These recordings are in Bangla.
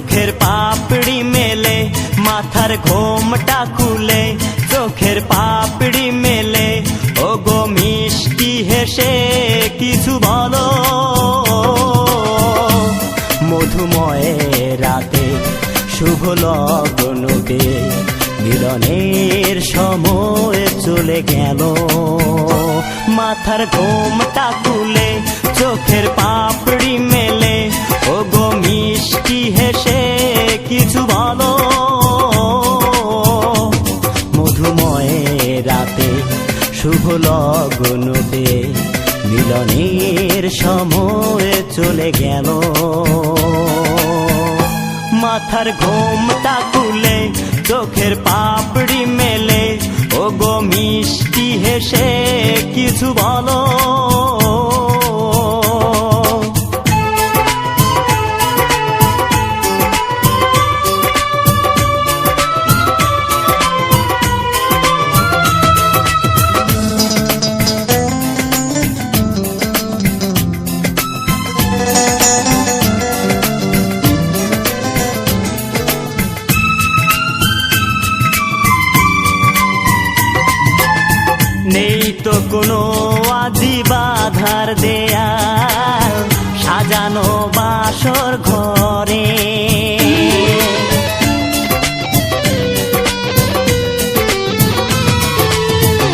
চোখের পাপড়ি মেলে, মাথার ঘোমটা খুলে, চোখের পাপড়ি মেলে। ও গো মিষ্টি হেসে কিছু বলো। মধুময় রাতে শুভ লগ্নতে মিলনের সময় চলে গেল। মাথার ঘোমটা তুলে চোখের পাপড়ি মধুময় রাতে, শুভ লগ্নতে মিলনের সময় চলে গেল। মাথার ঘোমটা তুলে চোখের পাপড়ি মেলে। ও গো মিষ্টি হেসে কিছু বলো। কোনো আদি বাধার দেয়াল সাজানো বাসর ঘরে।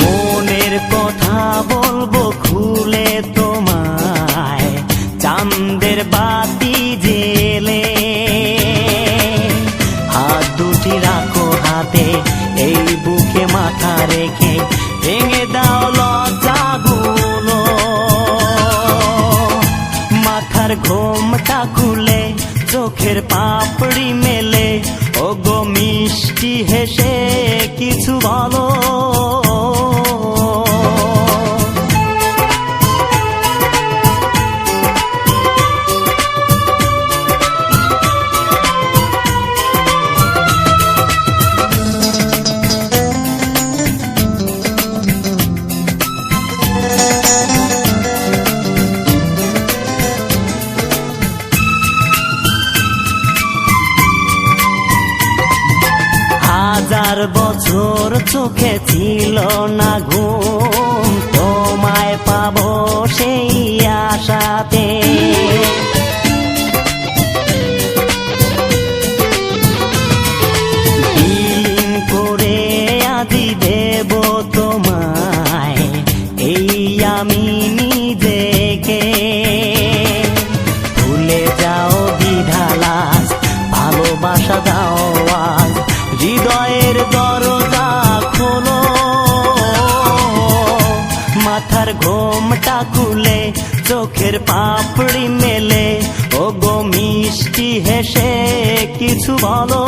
মনের কথা বলব খুলে তোমায় চান্দের বাতি মাথার ঘোমটা খুলে চোখের পাপড়ি মেলে। ও গো মিষ্টি হেসে কিছু বলো। হাজার বছর চোখে ছিল না ঘুম। তোমায় মাথার ঘোমটা খুলে চোখের পাপড়ি মেলে। ও গো মিষ্টি হেসে কিছু বলো।